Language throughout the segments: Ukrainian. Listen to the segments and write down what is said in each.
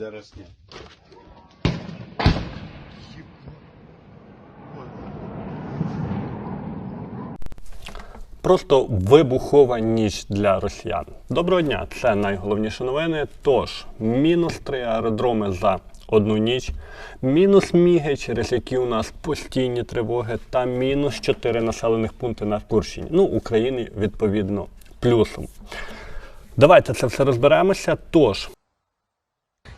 Зараз ні. Просто вибухова ніч для росіян. Доброго дня, це найголовніші новини. Тож, мінус три аеродроми за одну ніч, мінус міги, через які у нас постійні тривоги, та мінус чотири населених пункти на Курщині. Ну, України, відповідно, плюсом. Давайте це все розберемося. Тож,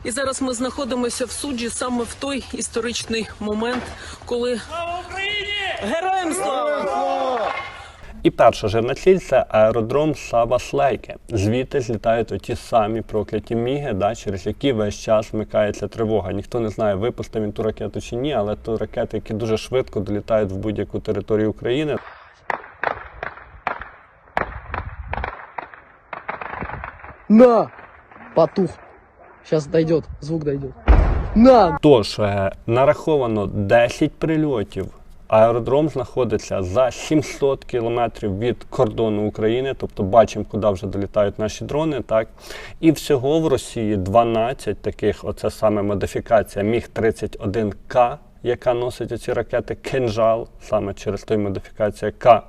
І зараз ми знаходимося в суджі саме в той історичний момент, коли слава Україні! Героям слава! І перша жирна ціль це аеродром Сава-Слейке. Звідти злітають оті самі прокляті міги, да, через які весь час вмикається тривога. Ніхто не знає, випустив він ту ракету чи ні, але то ракети, які дуже швидко долітають в будь-яку територію України. На! Потух. Сейчас дойдет, звук дойдет. На! Тож е, нараховано 10 прильотів. Аеродром знаходиться за 700 кілометрів від кордону України, тобто бачимо, куди вже долітають наші дрони. Так і всього в Росії 12 таких. Оце саме модифікація Міг 31 К, яка носить оці ракети Кинжал, саме через той модифікація К.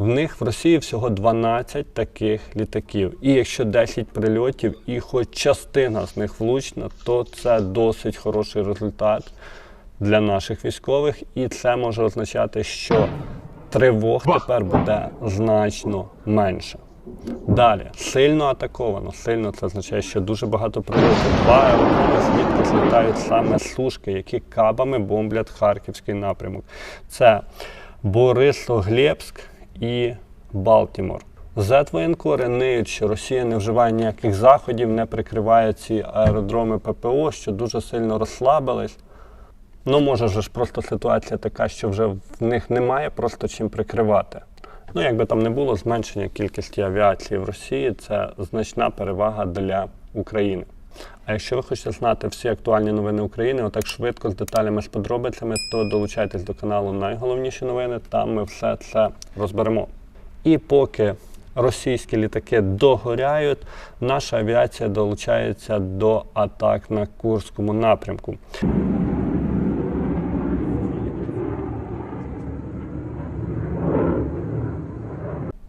В них в Росії всього 12 таких літаків. І якщо 10 прильотів, і хоч частина з них влучна, то це досить хороший результат для наших військових. І це може означати, що тривог тепер буде значно менше. Далі сильно атаковано. Сильно це означає, що дуже багато прильотів. Два аеродроми звідки злітають саме сушки, які кабами бомблять харківський напрямок. Це Борисоглєбськ і Балтімор. Зетвоєнкори ниють, що Росія не вживає ніяких заходів, не прикриває ці аеродроми ППО, що дуже сильно розслабились. Ну, може ж просто ситуація така, що вже в них немає просто чим прикривати. Ну, якби там не було, зменшення кількості авіації в Росії це значна перевага для України. А якщо ви хочете знати всі актуальні новини України, отак швидко з деталями з подробицями, то долучайтесь до каналу Найголовніші новини. Там ми все це розберемо. І поки російські літаки догоряють, наша авіація долучається до атак на Курському напрямку.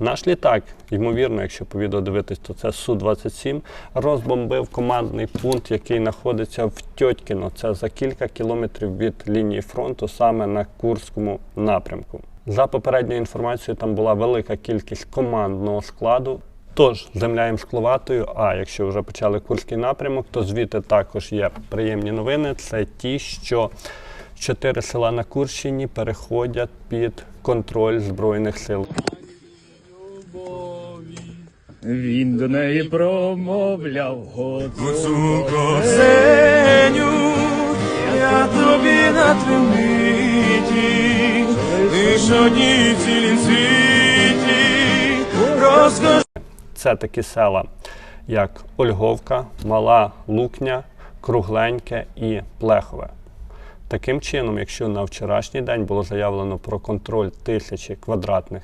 Наш літак, ймовірно, якщо по дивитись, то це Су-27, розбомбив командний пункт, який знаходиться в Тьотькіно. Це за кілька кілометрів від лінії фронту, саме на Курському напрямку. За попередньою інформацією, там була велика кількість командного складу. Тож, земля їм скловатою, а якщо вже почали Курський напрямок, то звідти також є приємні новини. Це ті, що чотири села на Курщині переходять під контроль Збройних сил. Він до неї промовляв Гуцулко, Сеню, я тобі на тримиті, лиш одній цілім світі, розкажи. Це такі села, як Ольговка, Мала Лукня, Кругленьке і Плехове. Таким чином, якщо на вчорашній день було заявлено про контроль тисячі квадратних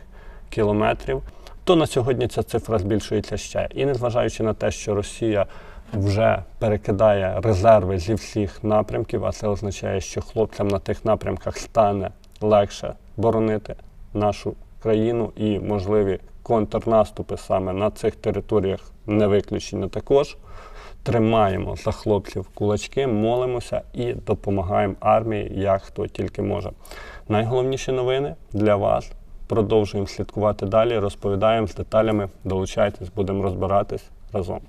кілометрів, то на сьогодні ця цифра збільшується ще. І незважаючи на те, що Росія вже перекидає резерви зі всіх напрямків, а це означає, що хлопцям на тих напрямках стане легше боронити нашу країну і можливі контрнаступи саме на цих територіях не виключені також. Тримаємо за хлопців кулачки, молимося і допомагаємо армії, як хто тільки може. Найголовніші новини для вас. Продовжуємо слідкувати далі, розповідаємо з деталями. Долучайтесь, будемо розбиратись разом.